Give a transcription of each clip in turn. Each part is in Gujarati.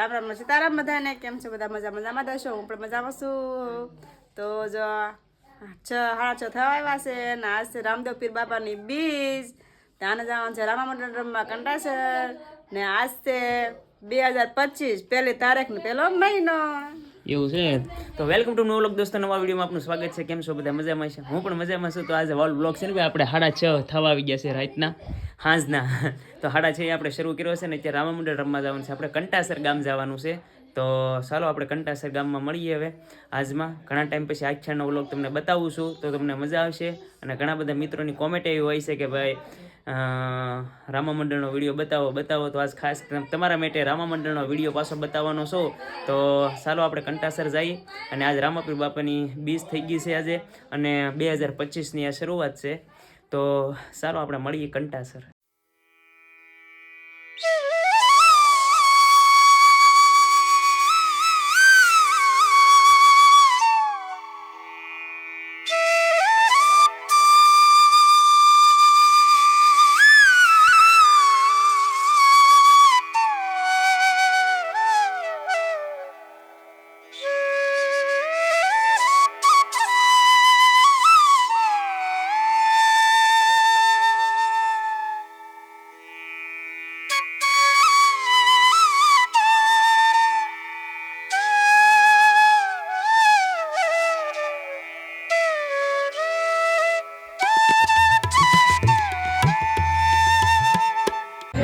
રામ રામ સીતારામ બધાને. કેમ છે બધા? મજા મજામાં દશો હું પણ મજામાં છું. તો જો છ, સાડા છ થવા આવ્યા છે ને આજ છે રામદેવ પીર બાપાની બીજ. ત્યાં જવાનું છે રામા મંડળ રમવા કંટાસર. ને આજ છે બે હજાર પચીસ, પહેલી તારીખ ને પહેલો મહિનો. એવું છે? તો વેલકમ ટુ નો લોક દોસ્તો, નવા વિડીયોમાં આપનું સ્વાગત છે. કેમ છો? બધા મજામાં છે? હું પણ મજામાં છું. તો આજે વાલ બ્લોગ છે ને ભાઈ, આપણે સાડા છ થવા આવી ગયા છે રાતના હાંજના તો સાડા છ આપણે શરૂ કર્યો છે ને, અત્યારે રામા મંડળ રમવા જવાનું છે. આપણે કંટાસર ગામ જવાનું છે. તો ચાલો આપણે કંટાસર ગામમાં મળીએ હવે આજમાં. ઘણા ટાઈમ પછી આખ્યાનનો વ્લોગ તમને બતાવું છું, તો તમને મજા આવશે. અને ઘણા બધા મિત્રોની કોમેન્ટ એવી હોય છે કે ભાઈ રામા મંડળનો વીડિયો બતાવો બતાવો તો આજ ખાસ તમ- તમારા માટે રામા મંડળનો વીડિયો પાછો બતાવવાનો છો. તો ચાલો આપણે કંટાસર જઈએ. અને આજ રામાપીર બાપાની બીજ થઈ ગઈ છે આજે. અને બે હજાર પચીસની આ શરૂઆત છે. તો ચાલો આપણે મળીએ કંટાસર.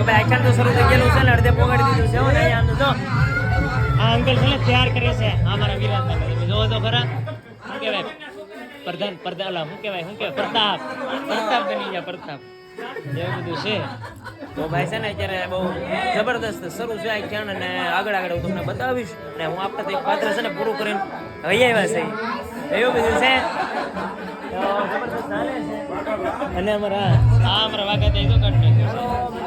ભાઈ તો શરૂ થઈ ગયેલું છે ને અડધે પોગાડી દીધું છે. અહીંયા આમ તો. આ અંકલ છે ને તૈયાર કરે છે. અમારા મારા વિરાટના જોવો તો ખરા. શું કહેવાય? પ્રધાન પ્રધાન શું કહેવાય? શું કહેવાય? પ્રતાપ. પ્રતાપ બની ગયા, પ્રતાપ. એવું બધું છે. તો ભાઈ છે ને અત્યારે બહુ જબરદસ્ત શરૂ છે આખ્યાન અને આગળ આગળ હું તમને બતાવીશ અને હું આપણે તો એક પાત્ર છે ને પૂરું કરીને હવે આવ્યા છે. એવું બધું છે. અને અમારા, આ અમારા શું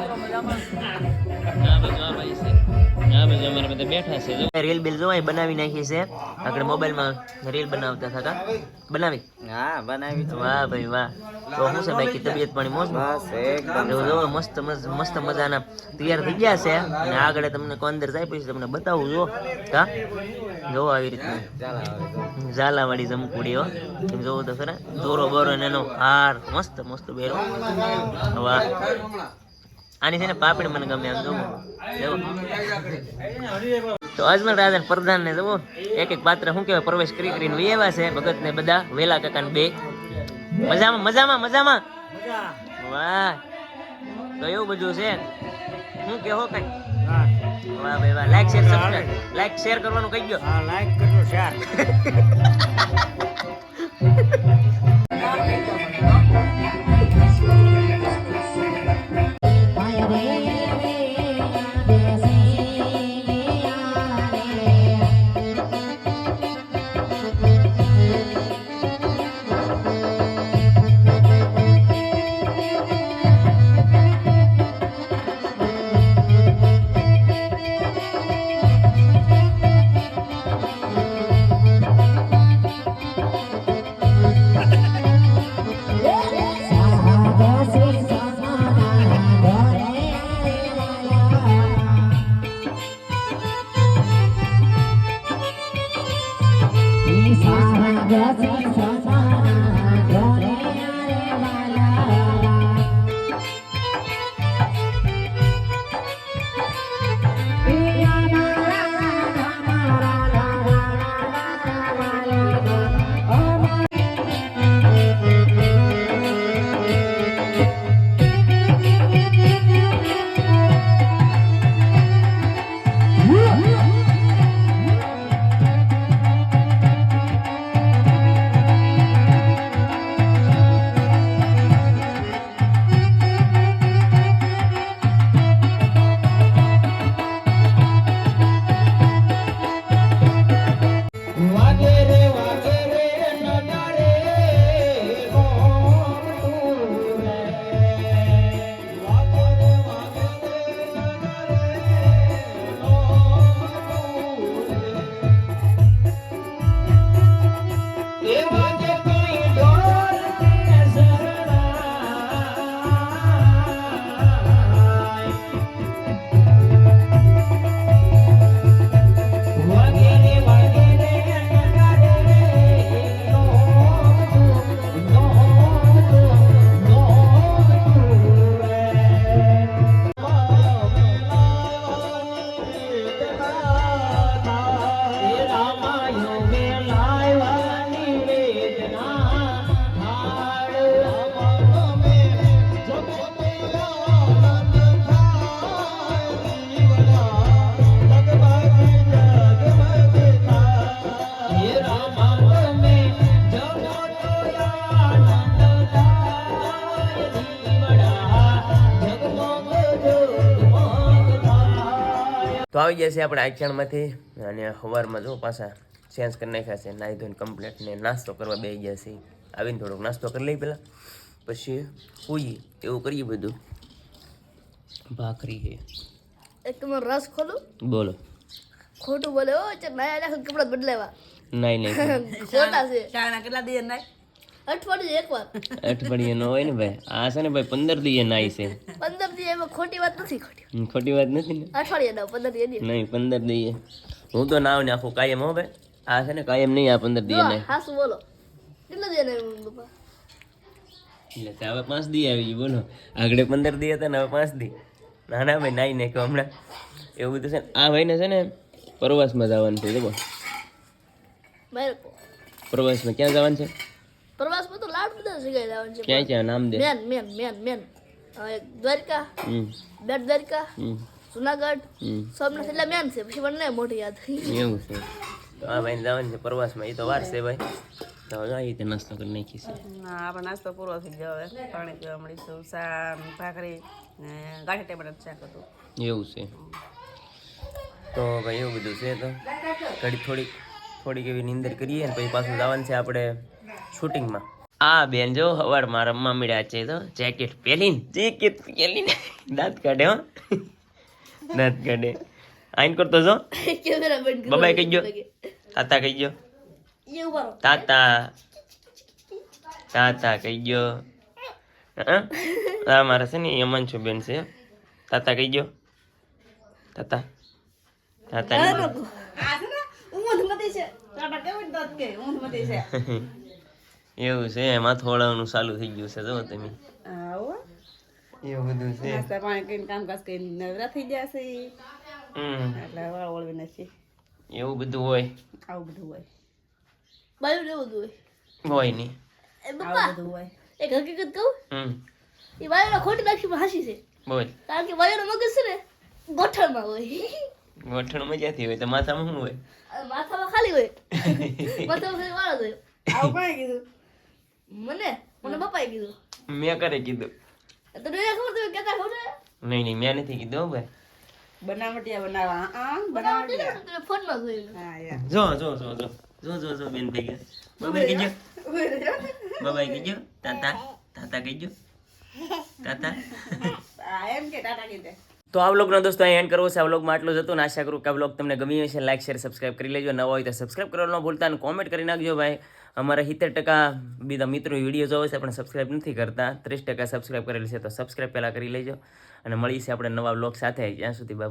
રીલ બિલ જોવાય બનાવી નાખી છે. આગળ મોબાઈલમાં રીલ બનાવતા હતા. બનાવી? હા બનાવી વાહ ભાઈ વાહ. તો શું છે બાકી તબિયત પાણી મોજ? બસ મસ્ત મસ્ત મજાના. તૈયાર થઈ ગયા છે. અને આગળ તમને કોઈ અંદર જાય પછી તમને બતાવું જો. હા જો આવી રીતે ચાલ હવે ઝાલાવાળી જમકુડી હો. તમે જોવો તો ખરા. દોરો બોરો એનો હાર. મસ્ત મસ્ત બેરો. વાહ. આની છે ને પાપડી મને ગમે આમ જોવો. તો અજમલ રાજા પ્રધાન ને જોવો. એક એક પાત્ર શું કહેવાય? પ્રવેશ કરી કરીને એવા છે. ભગત ને બધા વેલા કાકા ને બે. મજામાં મજામાં મજામાં? વાહ. તો એવું બધું છે. શું કેવો કઈ? વાહ ભાઈ વાહ. લાઈક શેર લાઈક શેર કરવાનું કહી ગયો હા લાઈક કરજો શેર તો આવી ગયા છે આપણે આખ્યાણમાંથી અને સવારમાં જો પાછા ચેન્જ કરી નાખ્યા છે નાહી ધોઈને કમ્પ્લેટ ને નાસ્તો કરવા બે ગયા છે. આવીને થોડોક નાસ્તો કરી લઈ પહેલાં. પછી પૂજી એવું કરીએ બધું. ભાખરી છે. એક તમારો રસ ખોલું? બોલો. ખોટું બોલે ઓ ચાલ નાયા નાખો કપડા બદલાવા. નહીં નહીં ખોટા છે. કેટલા દે નાય? અઠવાડિયે એકવાર. અઠવાડિયે ન હોય ને ભાઈ. આ છે ને ભાઈ પંદર નાઈ છે. પંદર દી એમાં ખોટી વાત નથી ખોટી. ખોટી વાત નથી ને? અઠવાડિયે ના પંદર નહીં. પંદર દીએ હું તો નાવ ને આખું કાયમ હો ભાઈ. આ છે ને કાયમ નહીં આ પંદર દીએ નાય. હાસુ બોલો. કેટલા દી ને એટલે તો હવે પાંચ દી આવી બોલો. આગળ પંદર દી હતા ને હવે પાંચ દી ના ના ભાઈ નાઈ નાખ્યો હમણાં. એવું બધું છે ને. આ ભાઈને છે ને પ્રવાસમાં જવાનું છે જો પ્રવાસમાં ક્યાં જવાનું છે? પ્રવાસમાં તો લાડ બધા જગ્યાએ જવાનું છે ક્યાં ક્યાં? નામ દે. Main main main main. Dwarka હમ. બેટ દ્વારકા હમ. જુનાગઢ હમ. સોમનાથ એટલે મેન છે. પછી મને મોટી યાદ એવું છે. તો આ ભાઈ જવાનું છે પ્રવાસમાં. એ તો વાર છે ભાઈ. તો રીતે નાસ્તો કરી નાખી છે હા નાસ્તો પૂરો થઈ ગયો હવે. પાણી પીવા મળીશું સા ભાખરી ને ગાંઠી ટેબલ શાક હતું. એવું છે. તો ભાઈ એવું બધું છે તો. ઘડી થોડીક થોડીક એવી નીંદર કરીએ ને પછી પાછું જવાનું છે આપણે શૂટિંગમાં. આ બેન જો સવારમાં રમવા મળ્યા છે તો જેકેટ પહેરીને જેકેટ પહેરીને દાંત કાઢે હો. દાંત કાઢે. આઈન કરતો છો બબાઈ કહી ગયો. તાતા કહી ગયો. તાતા. તાતા કહી ગયો. હા? મારા છે ને યમન બેન છે. તાતા કહી ગયો. તાતા. તાતા છે ને મતી છે. ટાટા કેવું દત કે? ઊંધ મતી છે. એવું છે એમાં થોડાનું ચાલુ થઈ ગયું છે જો તમે. આવો. એવું બધું છે. નાસ્તા પાણી કરીને કામકાજ કરીને નવરા થઈ જશે છે. હમ. એટલે વાળ ઓળવી નથી એવું બધું હોય. આવું બધું હોય. બાયું ને એવું બધું હોય? હોય નહીં. એ બધું હોય. એક હકીકત કહું? હમ. એ વાયુના ખોટી નાખી હાસી છે. બોલ. કારણ કે વાયરો મગજ છે ને ગોઠણમાં હોય. ગોઠણ મજાથી હોય તો માથામાં શું હોય? માથામાં ખાલી હોય. માથામાં ખાલી વાળો હોય. આવું કોણે કીધું? મને? મને પપ્પાએ કીધું. મેં કરે કીધું. તો ખબર તમે કેતા ખબર નહીં નહીં મેં નથી કીધું ભાઈ. બનાવટિયા બનાવવા આ બનાવટિયા તમે ફોનમાં જોયું હા યાર જો જો જો જો જો જો જો બેન થઈ ગયા. બબાઈ કીજો બબાઈ કીજો તાતા તાતા કીજો તાતા. આ એમ કે તાતા કીધે તો આ વ્લોગનો દોસ્તો અહીં એન્ડ કરવો છે. આ વ્લોગમાં આટલું જ હતું ને આશા કરું કે આ વ્લોગ તમને ગમી હશે. લાઈક શેર સબસ્ક્રાઇબ કરી લેજો. નવા હોય તો સબસ્ક્રાઇબ કરવાનું ભૂલતા અને કોમેન્ટ કરી નાખજો ભાઈ. અમારા સિત્તેર ટકા બીજા મિત્રો વીડિયો જોવે છે, પણ સબસ્ક્રાઇબ નથી કરતા. ત્રીસ ટકા સબસ્ક્રાઇબ કરેલી છે, તો સબસ્ક્રાઈબ પહેલાં કરી લેજો. અને મળીશું આપણે નવા બ્લોગ સાથે. જ્યાં સુધી બાય